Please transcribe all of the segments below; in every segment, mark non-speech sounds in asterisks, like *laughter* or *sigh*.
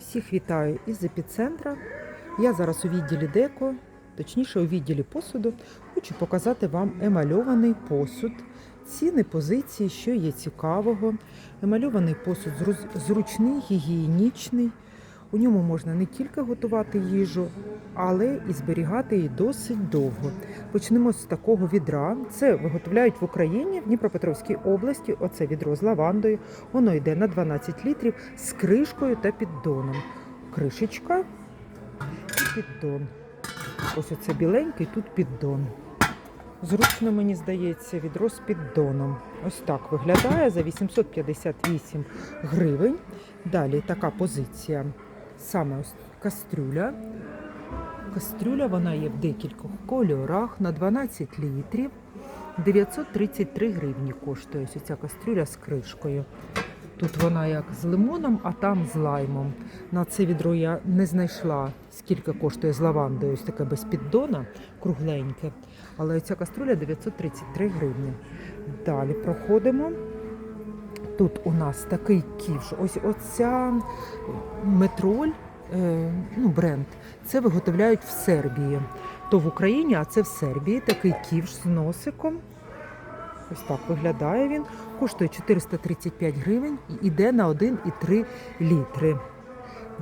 Всіх вітаю із епіцентра. Я зараз у відділі деко, точніше у відділі посуду. Хочу показати вам емальований посуд, ціни, позиції, що є цікавого. Емальований посуд зручний, гігієнічний. У ньому можна не тільки готувати їжу, але і зберігати її досить довго. Почнемо з такого відра. Це виготовляють в Україні в Дніпропетровській області. Оце відро з лавандою. Воно йде на 12 літрів з кришкою та піддоном. Кришечка і піддон. Ось оце біленький, тут піддон. Зручно, мені здається, відро з піддоном. Ось так виглядає за 858 гривень. Далі така позиція. Саме ось кастрюля. Кастрюля вона є в декількох кольорах на 12 літрів. 933 гривні коштує ось ця кастрюля з кришкою. Тут вона як з лимоном, а там з лаймом. На це відро я не знайшла, скільки коштує з лавандою, ось таке без піддона, кругленьке. Але ця каструля 933 гривні. Далі проходимо. Тут у нас такий ківш. Ось оця метроль, е, ну, бренд. Це виготовляють в Сербії. То в Україні, а це в Сербії. Такий ківш з носиком. Ось так виглядає він. Коштує 435 гривень і йде на 1,3 літри.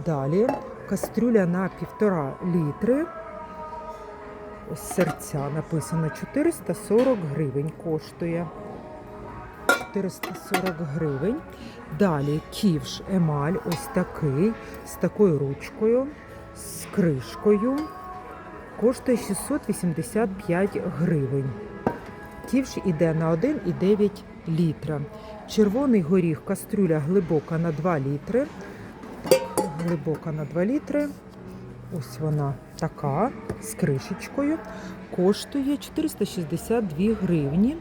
Далі кастрюля на 1,5 літри. Ось серця написано 440 гривень коштує. 440 гривень. Далі ківш емаль, ось такий, з такою ручкою, з кришкою. Коштує 685 гривень. Ківш іде на 1,9 літра. Червоний горіх, кастрюля глибока на 2 літри. Так, глибока на 2 літри. Ось вона така з кришечкою. Коштує 462 гривні.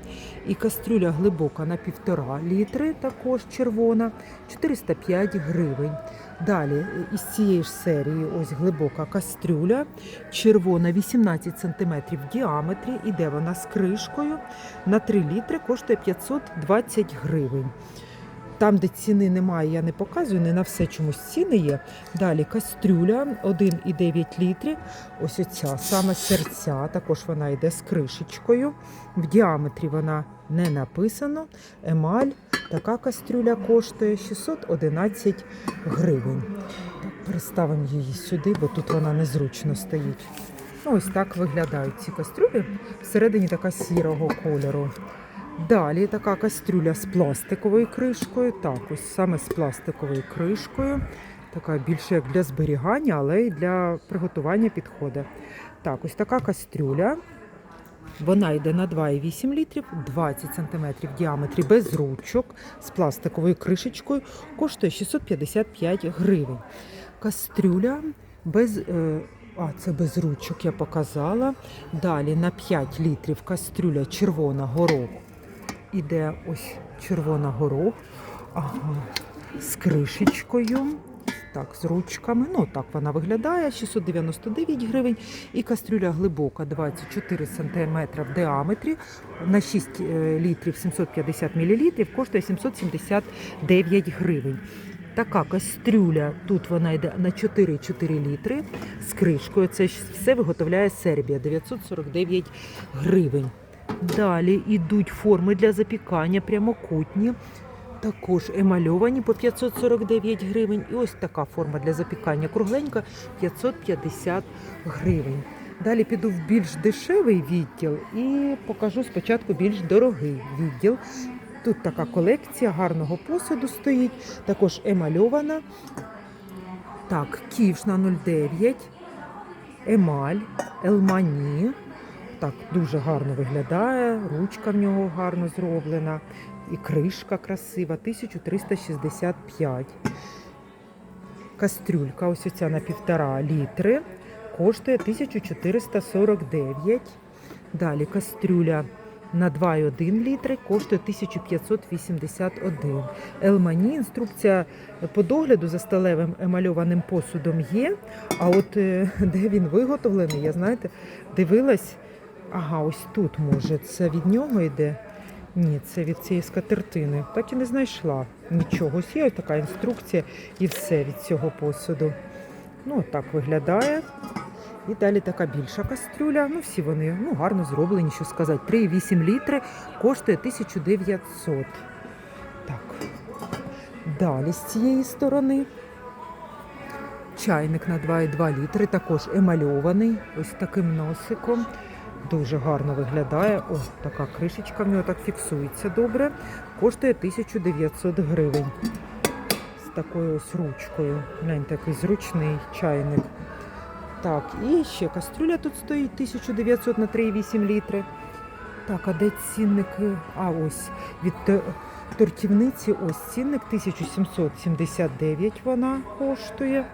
І кастрюля глибока на 1,5 літри, також червона, 405 гривень. Далі е, із цієї ж серії ось глибока кастрюля, червона 18 см в діаметрі, іде вона з кришкою на 3 літри, коштує 520 гривень. Там, де ціни немає, я не показую, не на все чомусь ціни є. Далі кастрюля 1,9 літрів. Ось оця саме серця, також вона йде з кришечкою. В діаметрі вона не написано. Емаль. Така кастрюля коштує 611 гривень. Так, переставимо її сюди, бо тут вона незручно стоїть. Ну, ось так виглядають ці кастрюлі. Всередині така сірого кольору. Далі така кастрюля з пластиковою кришкою. Так, ось саме з пластиковою кришкою. Така більше як для зберігання, але й для приготування підходить. Так, ось така кастрюля. Вона йде на 2,8 літрів, 20 см в діаметрі без ручок з пластиковою кришечкою. Коштує 655 гривень. Кастрюля без. е, А, це без ручок я показала. Далі на 5 літрів кастрюля червона горох. Іде ось червона горох ага, з кришечкою. Так, з ручками. Ну, так вона виглядає. 699 гривень. І кастрюля глибока 24 см в діаметрі на 6 е, літрів 750 мл коштує 779 гривень. Така кастрюля, тут вона йде на 4,4 літри з кришкою. Це все виготовляє Сербія 949 гривень. Далі йдуть форми для запікання прямокутні. Також емальовані по 549 гривень. І ось така форма для запікання кругленька 550 гривень. Далі піду в більш дешевий відділ і покажу спочатку більш дорогий відділ. Тут така колекція гарного посуду стоїть, також емальована. Так, ківш на 09, емаль, елмані. Так, дуже гарно виглядає, ручка в нього гарно зроблена, і кришка красива, 1365. Кастрюлька, ось оця на півтора літри, коштує 1449. Далі кастрюля на 2,1 літри коштує 1581. Елмані інструкція по догляду за сталевим емальованим посудом є. А от е, де він виготовлений, я знаєте, дивилась. Ага, ось тут може. Це від нього йде. Ні, це від цієї скатертини. Так і не знайшла нічого. Ось є така інструкція і все від цього посуду. Ну, так виглядає. І далі така більша кастрюля. Ну, всі вони ну, гарно зроблені, що сказати. 3,8 літри коштує 1900. Так. Далі з цієї сторони. Чайник на 2,2 літри, також емальований, ось таким носиком. Дуже гарно виглядає. О, така кришечка в нього так фіксується добре. Коштує 1900 гривень. З такою ось ручкою. Гляньте, такий зручний чайник. Так, і ще кастрюля тут стоїть 1900 на 3,8 літри. Так, а де цінники? А ось від тортівниці ось цінник 1779 вона коштує.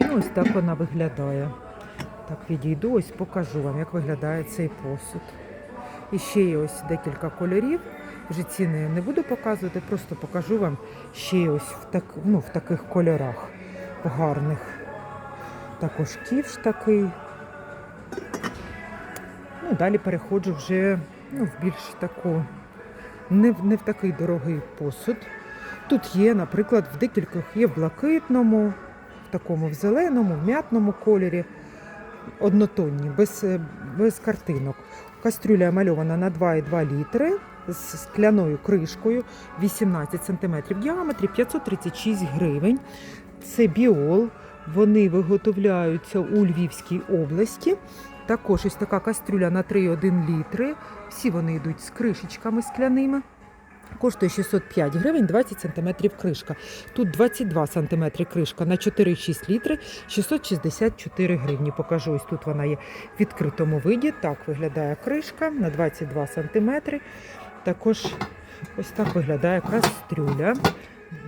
Ну, ось так вона виглядає. Так, відійду, ось покажу вам, як виглядає цей посуд. І ще є ось декілька кольорів. Вже ціни я не буду показувати, просто покажу вам ще ось в, так, ну, в таких кольорах гарних. Також ківш такий. Ну, далі переходжу вже ну, в більш таку, не, в- не в такий дорогий посуд. Тут є, наприклад, в декількох є в блакитному, в такому в зеленому, в м'ятному кольорі, однотонні, без, е, без картинок. Кастрюля мальована на 2,2 літри з скляною кришкою 18 см в діаметрі 536 гривень. Це біол. Вони виготовляються у Львівській області. Також ось така кастрюля на 3,1 літри. Всі вони йдуть з кришечками скляними. Коштує 605 гривень 20 см кришка. Тут 22 см кришка на 4,6 літри 664 гривні. Покажу, ось тут вона є в відкритому виді. Так виглядає кришка на 22 см. Також ось так виглядає кастрюля.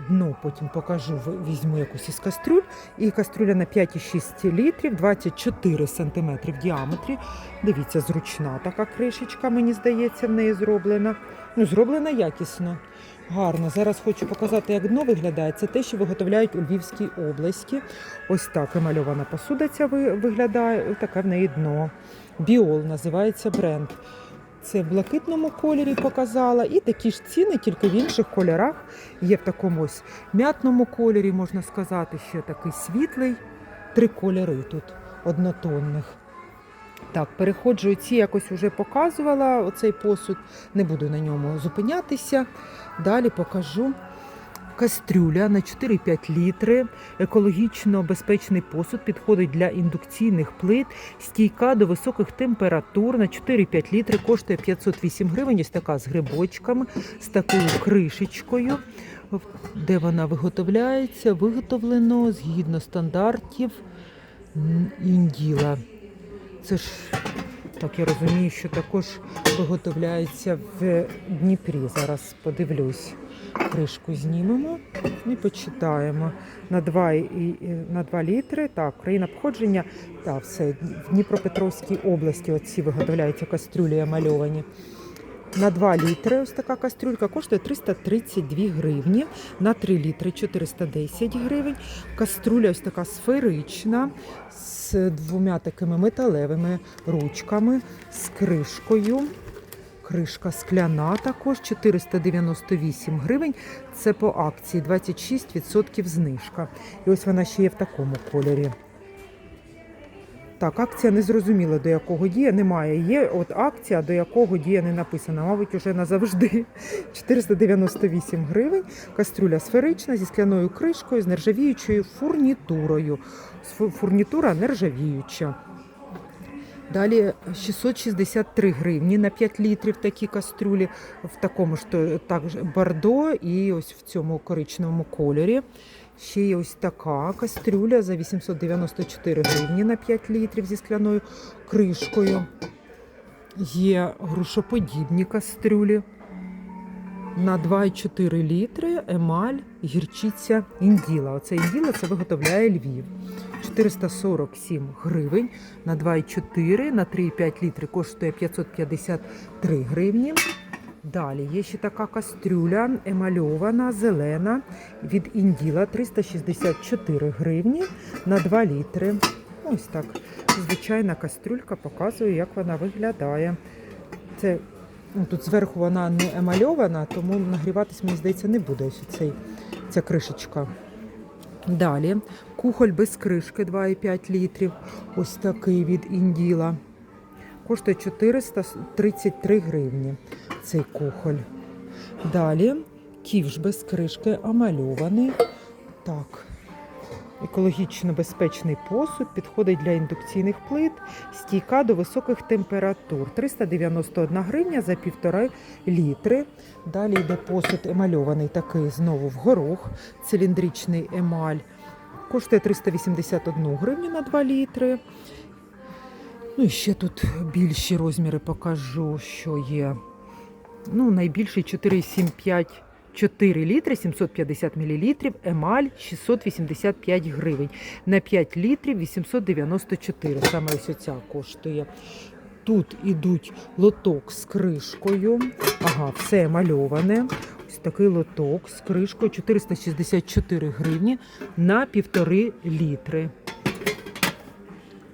Дно потім покажу, візьму якусь із кастрюль. І кастрюля на 5,6 літрів, 24 см в діаметрі. Дивіться, зручна така кришечка, мені здається, в неї зроблена. Ну, зроблена якісно. Гарно. Зараз хочу показати, як дно виглядає. Це те, що виготовляють у Львівській області. Ось так емальована посуда ця виглядає. Таке в неї дно. Біол називається бренд. Це в блакитному кольорі показала. І такі ж ціни, тільки в інших кольорах. Є в такому ось м'ятному кольорі, можна сказати, ще такий світлий. Три кольори тут однотонних. Так, переходжу ці якось вже показувала оцей посуд. Не буду на ньому зупинятися. Далі покажу кастрюля на 4-5 літри. Екологічно безпечний посуд підходить для індукційних плит, стійка до високих температур на 4-5 літри, коштує 508 гривень. Ось така з грибочками, з такою кришечкою. Де вона виготовляється? Виготовлено згідно стандартів інділа. Це ж так я розумію, що також виготовляється в Дніпрі. Зараз подивлюсь. Кришку знімемо і почитаємо. На 2, і, і- на 2 літри. Так, країна походження. Так, все. В Дніпропетровській області оці виготовляються кастрюлі мальовані. На 2 літри ось така кастрюлька коштує 332 гривні, на 3 літри 410 гривень. Каструля ось така сферична з двома такими металевими ручками, з кришкою. Кришка скляна також 498 гривень. Це по акції 26% знижка. І ось вона ще є в такому кольорі. Так, акція не зрозуміла, до якого діє. Немає. Є от акція, до якого діє не написано. Мабуть, уже назавжди. *laughs* 498 гривень. Кастрюля сферична зі скляною кришкою, з нержавіючою фурнітурою. Фурнітура нержавіюча. Далі 663 гривні на 5 літрів такі кастрюлі в такому ж також бордо і ось в цьому коричневому кольорі. Ще є ось така кастрюля за 894 гривні на 5 літрів зі скляною кришкою. Є грушоподібні кастрюлі на 2,4 літри емаль, гірчиця інділа. Оце інділа це виготовляє Львів. 447 гривень на 2,4, на 3,5 літри коштує 553 гривні. Далі є ще така кастрюля емальована, зелена від інділа 364 гривні на 2 літри. Ось так. Звичайна кастрюлька показує, як вона виглядає. Це Ну, Тут зверху вона не емальована, тому нагріватись, мені здається, не буде ось цей, ця кришечка. Далі кухоль без кришки 2,5 літрів. Ось такий від інділа. Коштує 433 гривні цей кухоль. Далі ківш без кришки амальований. Так. Екологічно безпечний посуд підходить для індукційних плит, стійка до високих температур. 391 гривня за півтора літри. Далі йде посуд емальований такий знову в горох, циліндричний емаль. Коштує 381 гривню на 2 літри. Ну і ще тут більші розміри покажу, що є. Ну, найбільший 4,75 4 літри 750 мл, емаль 685 гривень. На 5 літрів 894. Саме ось оця коштує. Тут ідуть лоток з кришкою. Ага, все емальоване. Ось такий лоток з кришкою 464 гривні на півтори літри.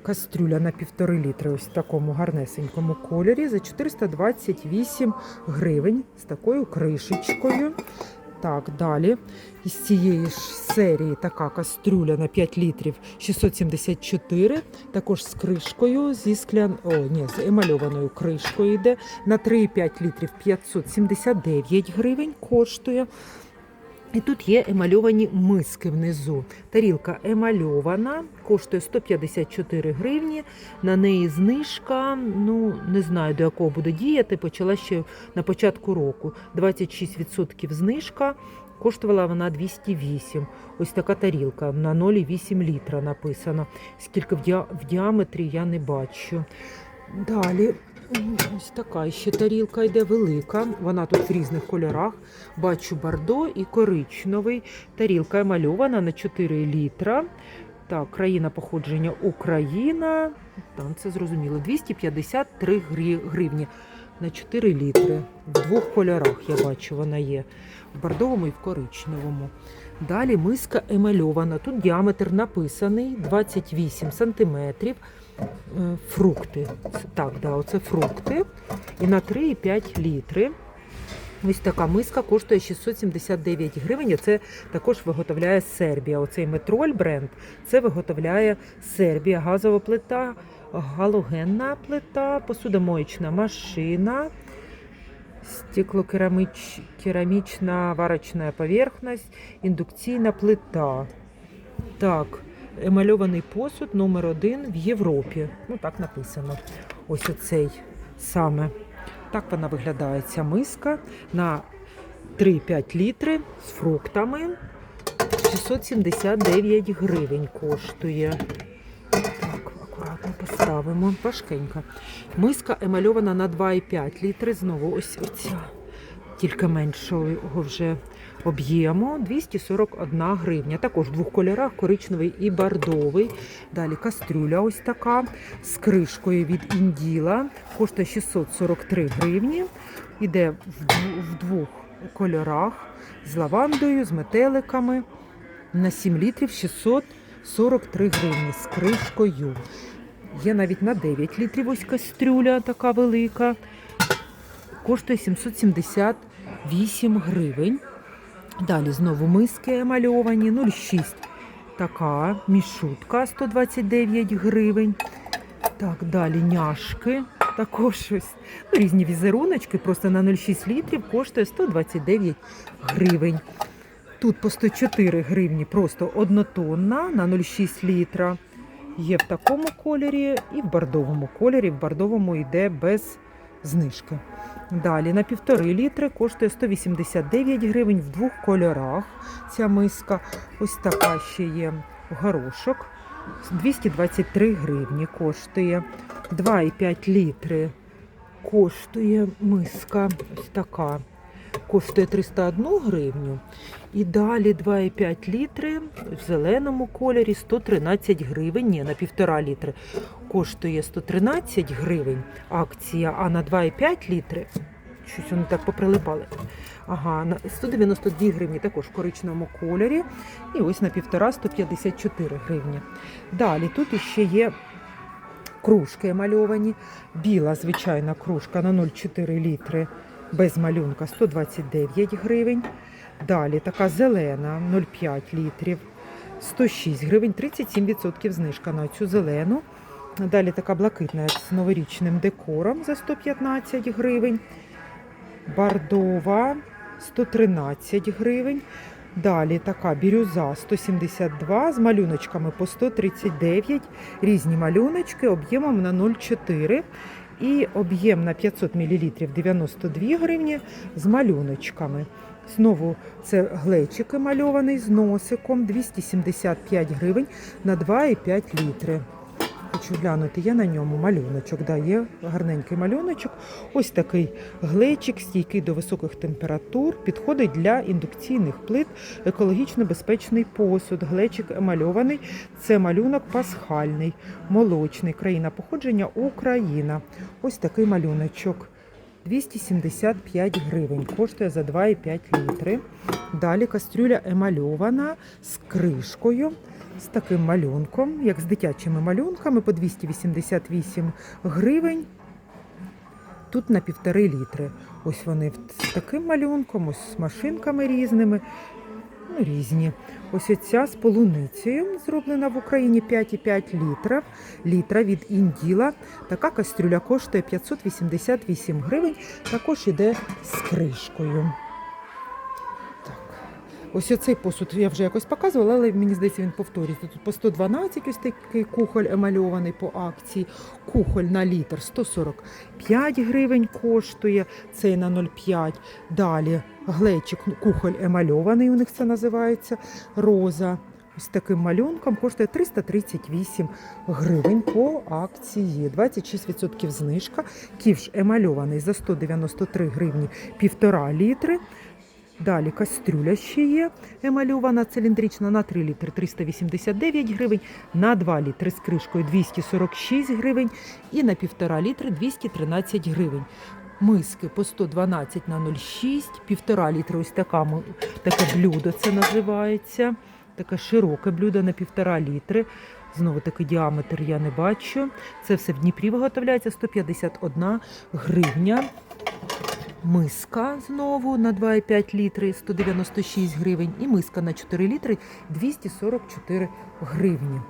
Кастрюля на півтори літри, ось в такому гарнесенькому кольорі за 428 гривень з такою кришечкою. Так, далі. Із цієї ж серії така кастрюля на 5 літрів 674. Також з кришкою, зі склян... О, ні, з емальованою кришкою йде. На 3,5 літрів 579 гривень коштує. І тут є емальовані миски внизу. Тарілка емальована, коштує 154 гривні. На неї знижка, ну не знаю до якого буде діяти. Почала ще на початку року. 26% знижка. Коштувала вона 208. Ось така тарілка на 0,8 літра написано. Скільки в, діа- в діаметрі я не бачу. Далі ось така ще тарілка йде велика. Вона тут в різних кольорах. Бачу бордо і коричневий. Тарілка емальована на 4 літра. Так, країна походження Україна. Там це зрозуміло. 253 грі- гривні на 4 літри. В двох кольорах я бачу, вона є. В бордовому і в коричневому. Далі миска емальована. Тут діаметр написаний 28 сантиметрів. Е, Фрукти. Так, да, оце фрукти. І на 3,5 літри. Ось така миска коштує 679 гривень. Це також виготовляє Сербія. Оцей метроль бренд це виготовляє Сербія. Газова плита, галогенна плита, посудомоєчна машина, стеклокерамічна варочна поверхність, індукційна плита. Так, емальований посуд номер один в Європі. Ну так написано. Ось оцей саме. Так вона виглядає ця миска на 3-5 літри з фруктами. 679 гривень коштує. Поставимо. Важкенька. Миска емальована на 2,5 літри. Знову ось оця. Тільки меншого вже об'єму 241 гривня. Також в двох кольорах коричневий і бордовий. Далі кастрюля ось така з кришкою від інділа. Коштує 643 гривні. Іде в двох кольорах з лавандою, з метеликами. На 7 літрів 643 гривні з кришкою. Є навіть на 9 літрів ось кастрюля така велика. Коштує 778 гривень. Далі знову миски емальовані 0,6. Така мішутка 129 гривень. Так, далі няшки. Також ось ну, різні візеруночки, просто на 0,6 літрів коштує 129 гривень. Тут по 104 гривні просто однотонна на 0,6 літра. Є в такому кольорі і в бордовому кольорі. В бордовому йде без знижки. Далі на півтори літри коштує 189 гривень в двох кольорах. Ця миска. Ось така ще є горошок. 223 гривні коштує. 2,5 літри коштує миска. Ось така. Коштує 301 гривню. І далі 2,5 літри в зеленому кольорі 113 гривень. Ні, на півтора літри коштує 113 гривень акція, а на 2,5 літри щось вони так поприлипали. Ага, на 192 гривні також в коричневому кольорі. І ось на півтора 154 гривні. Далі тут іще є кружки емальовані. Біла звичайна кружка на 0,4 літри без малюнка 129 гривень. Далі така зелена 0,5 літрів 106 гривень, 37% знижка на цю зелену. Далі така блакитна з новорічним декором за 115 гривень. Бардова 113 гривень. Далі така бірюза 172 з малюночками по 139. Різні малюночки об'ємом на 0,4. І об'єм на 500 мл 92 гривні з малюночками. Знову це глечики мальований з носиком 275 гривень на 2,5 літри. Хочу глянути, є на ньому малюночок. Да, є гарненький малюночок. Ось такий глечик, стійкий до високих температур, підходить для індукційних плит, екологічно безпечний посуд. Глечик емальований. Це малюнок пасхальний, молочний, країна походження Україна. Ось такий малюночок. 275 гривень, коштує за 2,5 літри. Далі кастрюля емальована з кришкою, з таким малюнком, як з дитячими малюнками, по 288 гривень. Тут на півтори літри. Ось вони з таким малюнком, ось з машинками різними. Ну, різні. Ось оця з полуницею зроблена в Україні 5,5 літрів. Літра від інділа. Така кастрюля коштує 588 гривень. Також іде з кришкою. Ось оцей посуд я вже якось показувала, але мені здається, він повторюється. Тут по 112 ось такий кухоль емальований по акції. Кухоль на літр 145 гривень коштує. Цей на 0,5. Далі глечик, ну, кухоль емальований, у них це називається. Роза. Ось таким малюнком коштує 338 гривень по акції. 26% знижка. Ківш емальований за 193 гривні півтора літри. Далі кастрюля ще є емальована циліндрична на 3 літри 389 гривень, на 2 літри з кришкою 246 гривень і на 1,5 літри 213 гривень. Миски по 112 на 0,6, 1,5 літри ось така, таке блюдо це називається. Таке широке блюдо на 1,5 літри. Знову такий діаметр я не бачу. Це все в Дніпрі виготовляється 151 гривня. Миска знову на 2,5 літри 196 гривень. І миска на 4 літри 244 гривні.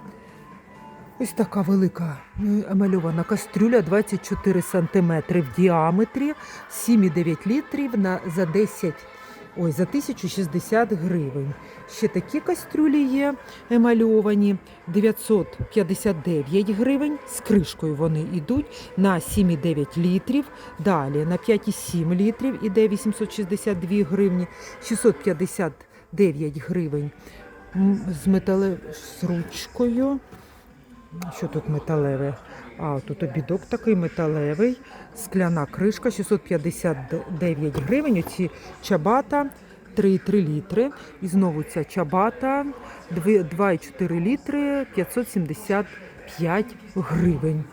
Ось така велика е, емальована кастрюля 24 сантиметри в діаметрі, 7,9 літрів на, за 10, ой, за 1060 гривень. Ще такі кастрюлі є емальовані 959 гривень. З кришкою вони йдуть на 7,9 літрів. Далі на 5,7 літрів іде 862 гривні, 659 гривень. З метале з ручкою. Що тут металеве? А, тут обідок такий металевий, скляна кришка 659 гривень. Оці чабата 3,3 літри. І знову ця чабата 2,4 літри 575 гривень.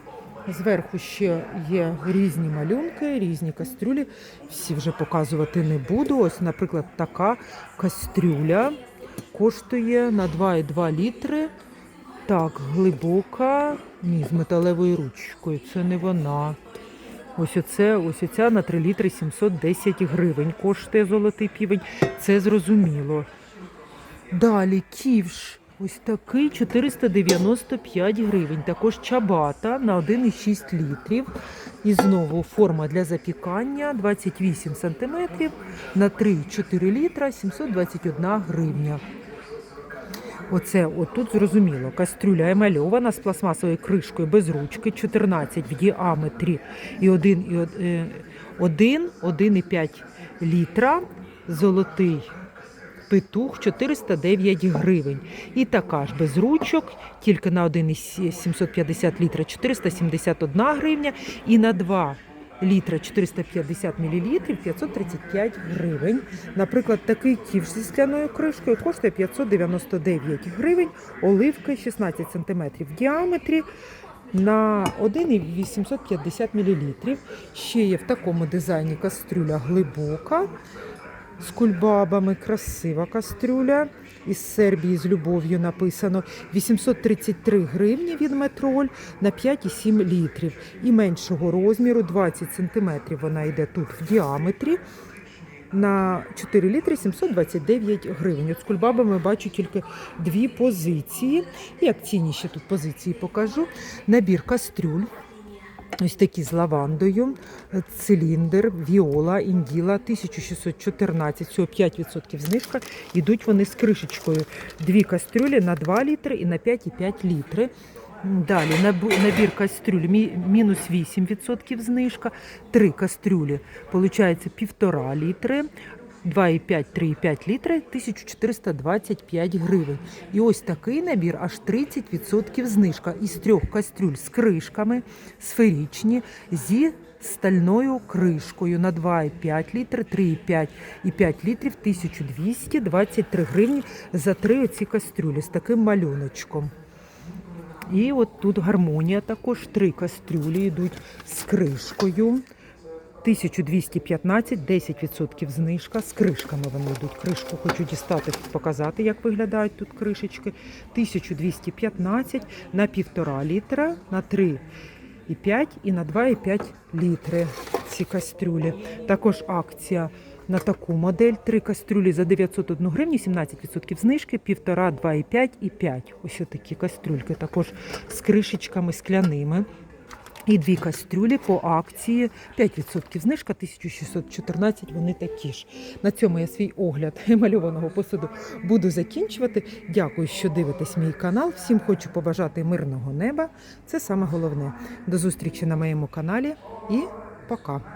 Зверху ще є різні малюнки, різні кастрюлі. Всі вже показувати не буду. Ось, наприклад, така кастрюля коштує на 2,2 літри. Так, глибока. Ні, з металевою ручкою. Це не вона. Ось оце, ось оця на 3 літри 710 гривень. Коштує золотий півень. Це зрозуміло. Далі ківш. Ось такий 495 гривень. Також чабата на 1,6 літрів. І знову форма для запікання 28 сантиметрів на 3,4 літра 721 гривня. Оце отут зрозуміло. Кастрюля емальована з пластмасовою кришкою без ручки, 14 в діаметрі і 1, і од- е, 1, 1,5 літра. Золотий петух 409 гривень. І така ж без ручок, тільки на 1,750 літра 471 гривня і на 2 літра 450 мл 535 гривень. Наприклад, такий ківш зі скляною кришкою коштує 599 гривень, оливки 16 см в діаметрі. На 1,850 мл. Ще є в такому дизайні кастрюля глибока з кульбабами, красива кастрюля. Із Сербії з любов'ю написано 833 гривні від метроль на 5,7 літрів. І меншого розміру 20 см вона йде тут в діаметрі. На 4 літри 729 гривень. От з кульбабами бачу тільки дві позиції. І акційні ще тут позиції покажу. Набір кастрюль. Ось такі з лавандою, циліндр, віола, інділа, 1614, всього 5% знижка. Ідуть вони з кришечкою. Дві кастрюлі на 2 літри і на 5,5 літри. Далі набір кастрюль мі- мінус 8% знижка. Три кастрюлі, виходить, півтора літри. 2,5, 3,5 літри 1425 гривень. І ось такий набір аж 30% знижка із трьох кастрюль з кришками, сферичні, зі стальною кришкою на 2,5 літри, 3,5 і 5 літрів 1223 гривні за три оці кастрюлі з таким малюночком. І от тут гармонія також три кастрюлі йдуть з кришкою. 1215, 10% знижка. З кришками вони йдуть. Кришку хочу дістати, показати, як виглядають тут кришечки. 1215 на 1,5 літра, на 3,5 і на 2,5 літри ці кастрюлі. Також акція на таку модель. Три кастрюлі за 901 гривню, 17% знижки, 1,5, 2,5 і 5. Ось такі кастрюльки також з кришечками скляними. І дві кастрюлі по акції 5% знижка, 1614, вони такі ж. На цьому я свій огляд *laughs* мальованого посуду буду закінчувати. Дякую, що дивитесь мій канал. Всім хочу побажати мирного неба. Це саме головне. До зустрічі на моєму каналі і пока.